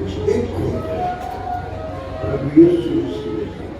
Deus, tem Para mim, eu sou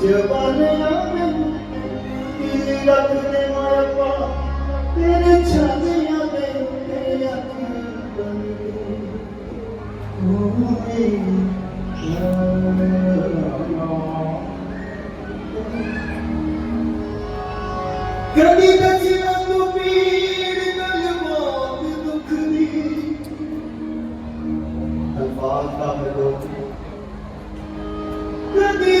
जवानिया में तेरा तूने माया पा तेरे छानिया में तेरी आंखें बन गई कभी बचना तू पीड़ नल मौत दुख दी अल्फाज का मेरे कभी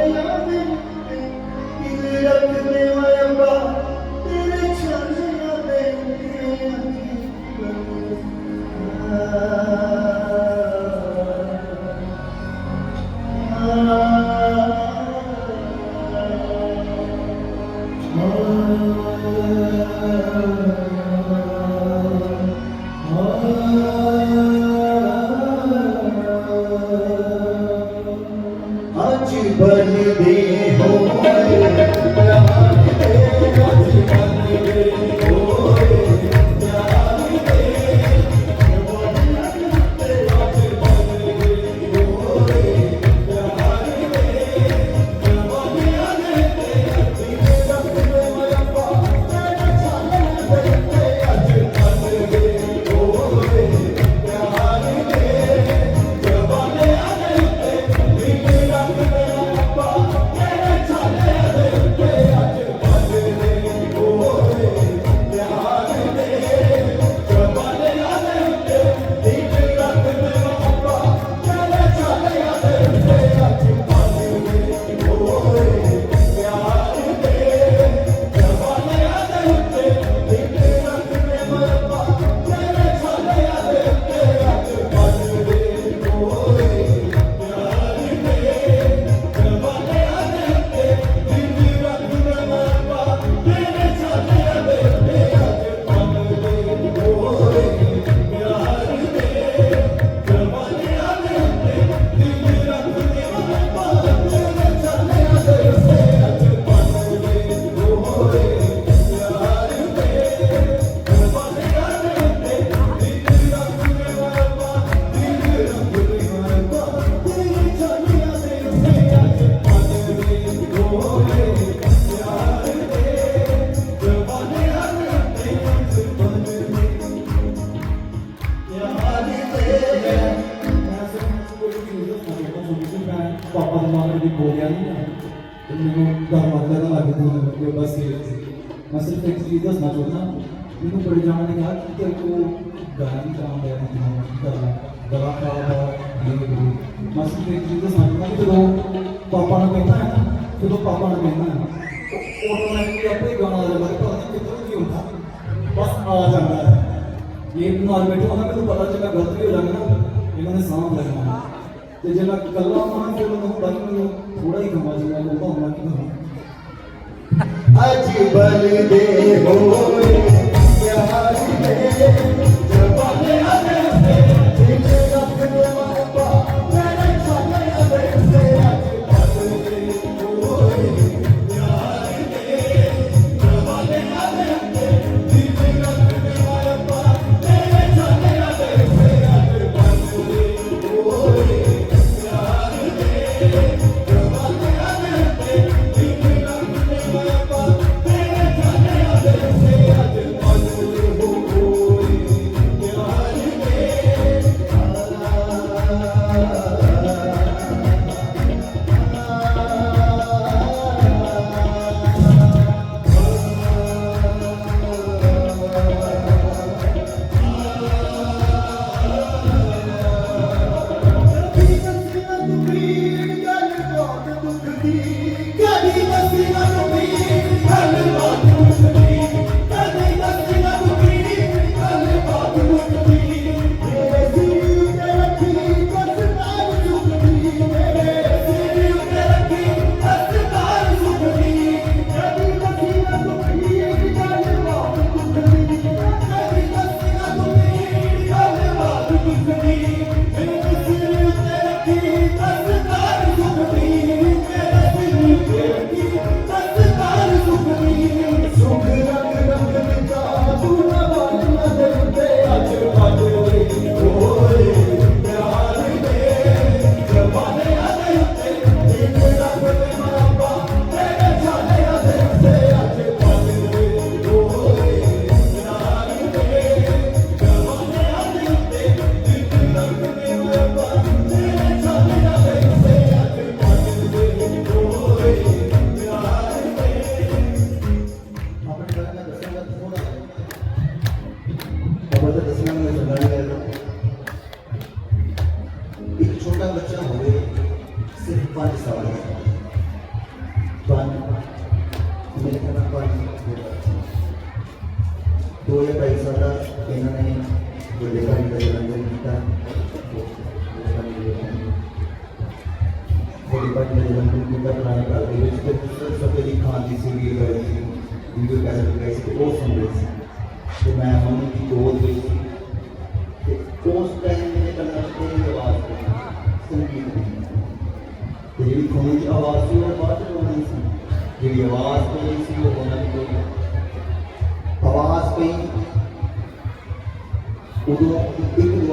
دوں گا بس یہ میں صرف ایک چیز دسنا چاہتا ہوں میرے بڑے جانا نے کہا کہ تیرے کو گانا نہیں کام دیا تھا جانا دوا خراب ہے میں صرف ایک چیز دسنا چاہتا ہوں جب پاپا نے کہنا ہے نا جب پاپا نے کہنا ہے آٹومیٹکلی اپنے ہی گانا لگا پتا نہیں کتنا کی ہوتا بس آ جانا ہے یہ اتنا آج بیٹھے ہونا میرے پتا چلا غلط بھی ہو جائے گا نا یہ میں نے سانپ لگنا ہے جب میں کلا ہوں پھر میں تھوڑا ہی کما جائے گا لوگ ہونا کہ अज बल दे हो प्यार दे ਦੋ ਜਾਂ ਢਾਈ ਸਾਲ ਦਾ ਇਹਨਾਂ ਨੇ ਗੁੱਡੇ ਕਾਰੀ ਦਾ ਜਨਮ ਦਿੱਤਾ ਗੁੱਡੇ ਕਾਰੀ ਦਾ ਜਨਮ ਦਿੱਤਾ ਪ੍ਰਾਣ ਕਾਲ ਦੇ ਵਿੱਚ ਤੇ ਸੱਤੇ ਦੀ ਖਾਨ ਦੀ ਸੀ ਵੀਰ ਗਏ ਸੀ ਜਿੰਦੇ ਕਹਿ ਸਕਦੇ ਗਏ ਸੀ ਉਹ ਸੰਦੇ ਸੀ ਤੇ ਮੈਂ ਉਹਨਾਂ ਦੀ ਜੋਤ ਦੇ ਸੀ ਤੇ ਉਸ ਟਾਈਮ ਮੇਰੇ ਕੰਨਾਂ 'ਚ ਕੋਈ ਆਵਾਜ਼ ਨਹੀਂ ਸੰਗੀਤ ਦੀ ਤੇ ਜਿਹੜੀ ਖੋਣ 'ਚ ਆਵਾਜ਼ ਸੀ ਉਹ ਬਾਅਦ ਚੋਂ ਨਹੀਂ ਸੀ ਜਿਹੜੀ ਆਵਾਜ਼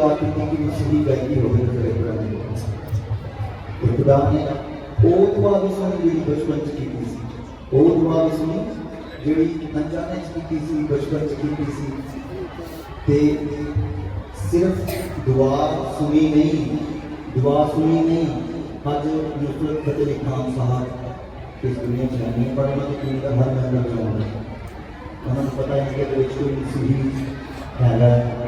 بات کی کہ اس کی گئی ہوگی تیرے پر نہیں ہوگی تو خدا نے وہ دعا بھی سنی جیڑی بچپن چ کی سی وہ دعا بھی سنی جی جیڑی انجانے چ کی سی بچپن چ کی سی تے صرف دعا سنی نہیں دعا سنی نہیں اج یوسف فتح علی خان صاحب اس دنیا چ نہیں پڑھنا تو کیوں کا ہر مہینہ چاہوں گا انہوں نے پتا ہے کہ وہ چھوٹی سی ہی ہے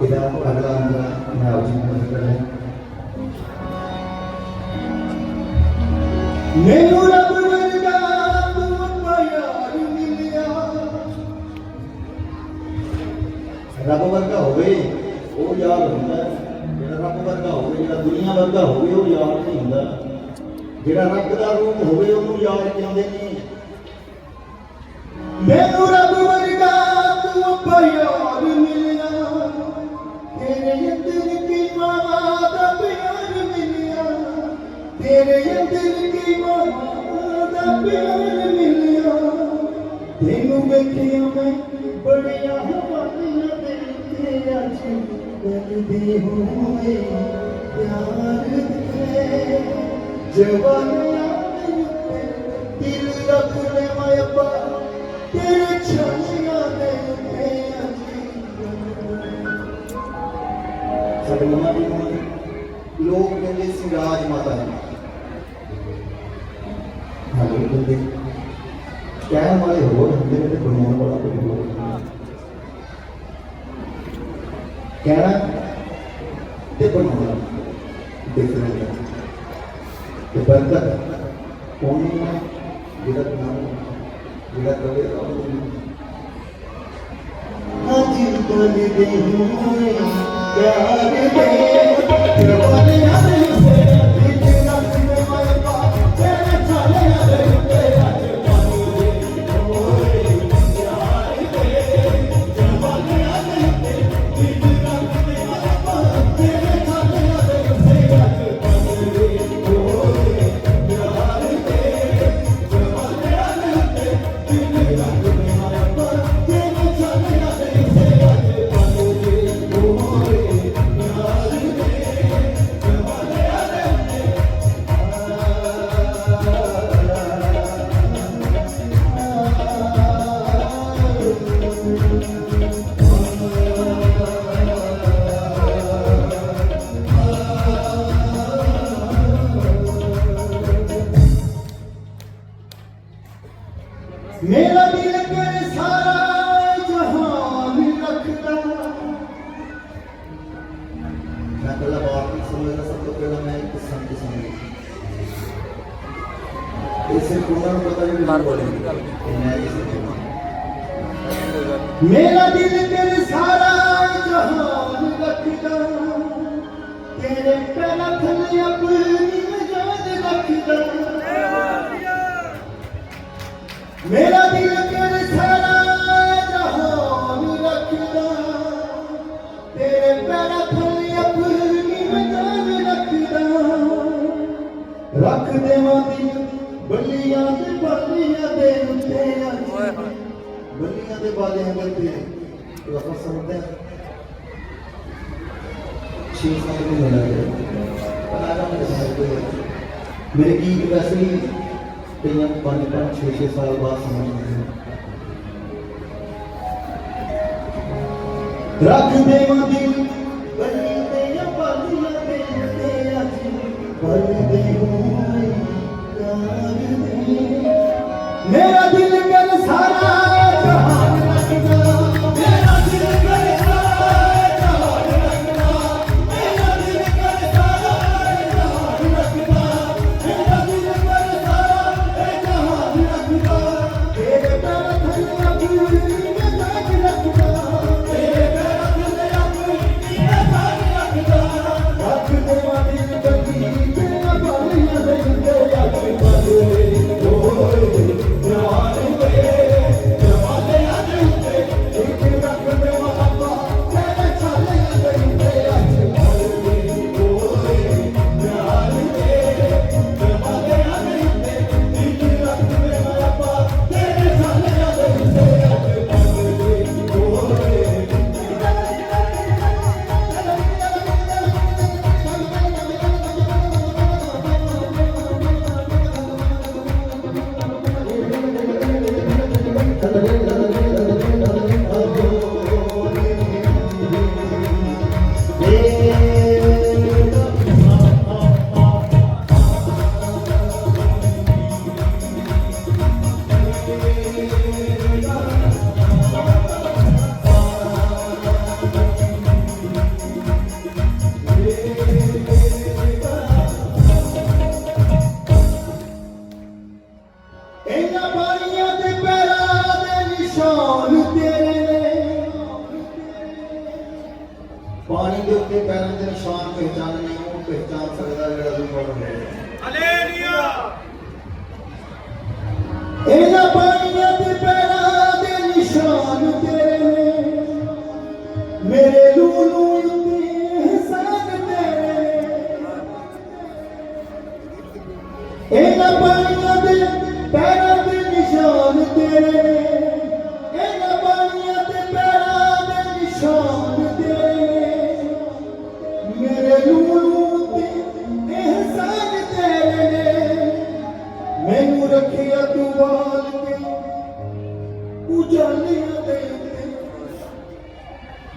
kita akan mengawasi నేను ਰੱਬ ਵਰਗਾ ਹੋਵੇ ਉਹ ਯਾਰ ਹੁੰਦਾ ਜਿਹੜਾ ਰੱਬ ਵਰਗਾ ਹੋਵੇ ਜਿਹੜਾ ਦੁਨੀਆ ਵਰਗਾ ਹੋਵੇ ਉਹ ਯਾਰ ਨਹੀਂ ਹੁੰਦਾ ਜਿਹੜਾ ਰੱਬ ਦਾ ਰੂਪ ਹੋਵੇ ਉਹਨੂੰ ਯਾਰ ਕਹਿੰਦੇ ਨੇ ਮੈਨੂੰ ਰੱਬ ਵਰਗਾ ਤੂੰ ਅੱਬਾ ਯਾਰ ਨਹੀਂ तेरे दिल की मवाद प्यार मिलिया तेरे दिल की मवाद प्यार मिलिया तेनू देखिया मैं बड़िया हवाइयां तेरे अज बददी होए प्यार दे जवानियां दिल रख ले मैं अब्बा तेरे छाने سرگرمہ بھی ہوئی لوگ کہیں گے سراج ماتا ہے کہنے والے ہو ہندی میں گرمان والا کوئی ہو کہنا تے بنا والا دیکھ رہے ہیں تے برکت کون ہے جڑا بنا جڑا کرے اور ہاں جی تو نہیں ہوں Yeah. ہیں تو سمجھتے چھ چھ سال بعد ہیں رکھ دے دے دے دے دے Ele é de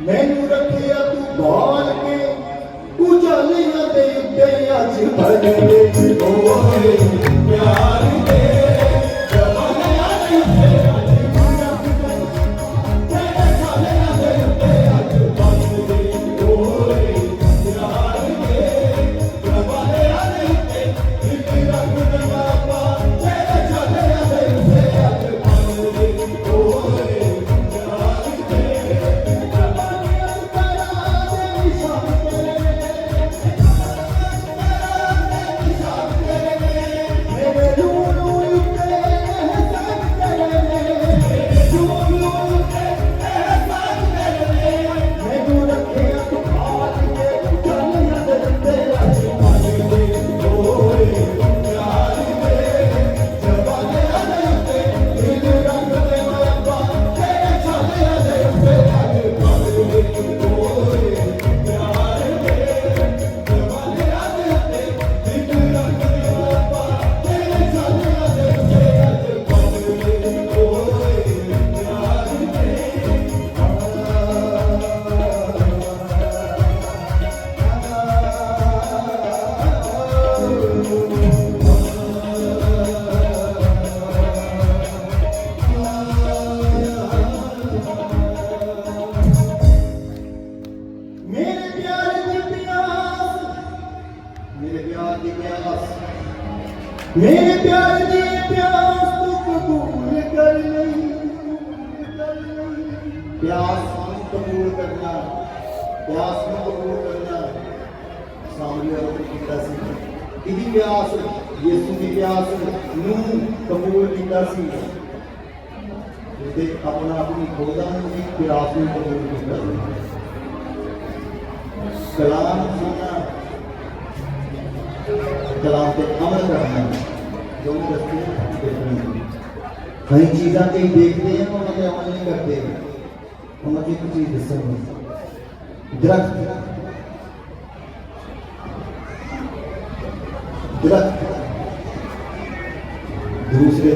ਮੈਨੂੰ ਰੱਖਿਆ ਤੂੰ ਬੋਲ ਕੇ ਤੂੰ ਜਾਲੀਆਂ ਦੇ ਉੱਤੇ ਅੱਜ ਭਰ ਗਏ ਓ ਪਿਆਰੀ ਇਹਦੀ ਪਿਆਸ ਯਿਸੂ ਦੀ ਪਿਆਸ ਨੂੰ ਕਬੂਲ ਕੀਤਾ ਸੀ ਤੇ ਆਪਣਾ ਆਪਣੀ ਖੋਜਾਂ ਦੀ ਪਿਆਸ ਨੂੰ ਕਬੂਲ ਕੀਤਾ دیکھنے ہیں کئی چیزاں کئی دیکھتے ہیں اور مجھے عمل نہیں کرتے اور مجھے کچھ چیز دستے ہیں درخت درخت درخت ہوئے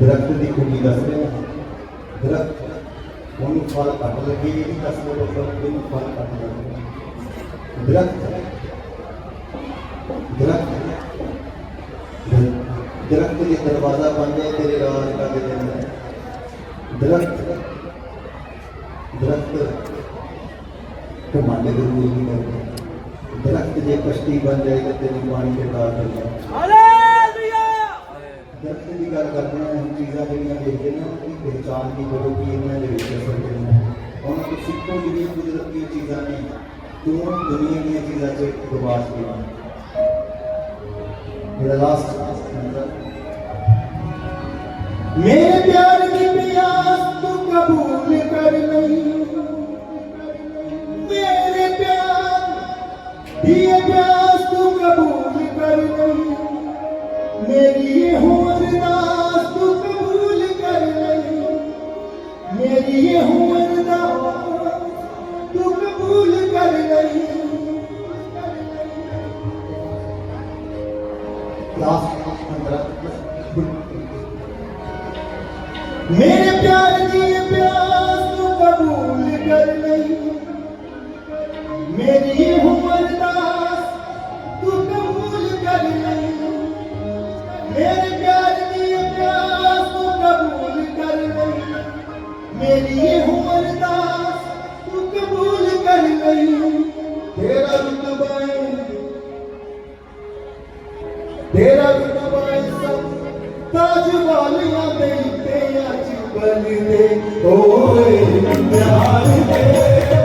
درخت کی خوبی رہے ہیں درخت لگے درخت درخت کے دروازہ بند ہے تیرے راج کا کے دن ہے درخت درخت تو مانے ضرور نہیں کرتے درخت جی کشتی بن جائے تو تیری پانی کے کار کر جائے درخت کی گل کرنا ہم چیزاں جہاں دیکھتے ہیں پہچان کی کرو کی انہیں دے کے سکتے ہیں اور نے سکھوں جنہیں قدرت کی چیزاں نہیں تو دنیا کی چیزاں سے گواس کیا میرا لاسٹ میرے پیار کی پیاس تو قبول کر کریں میرے پیار پیاس تو قبول کر گئی میری یہ ہوں Mene pyaare दे ओ प्यार दे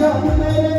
Tell me,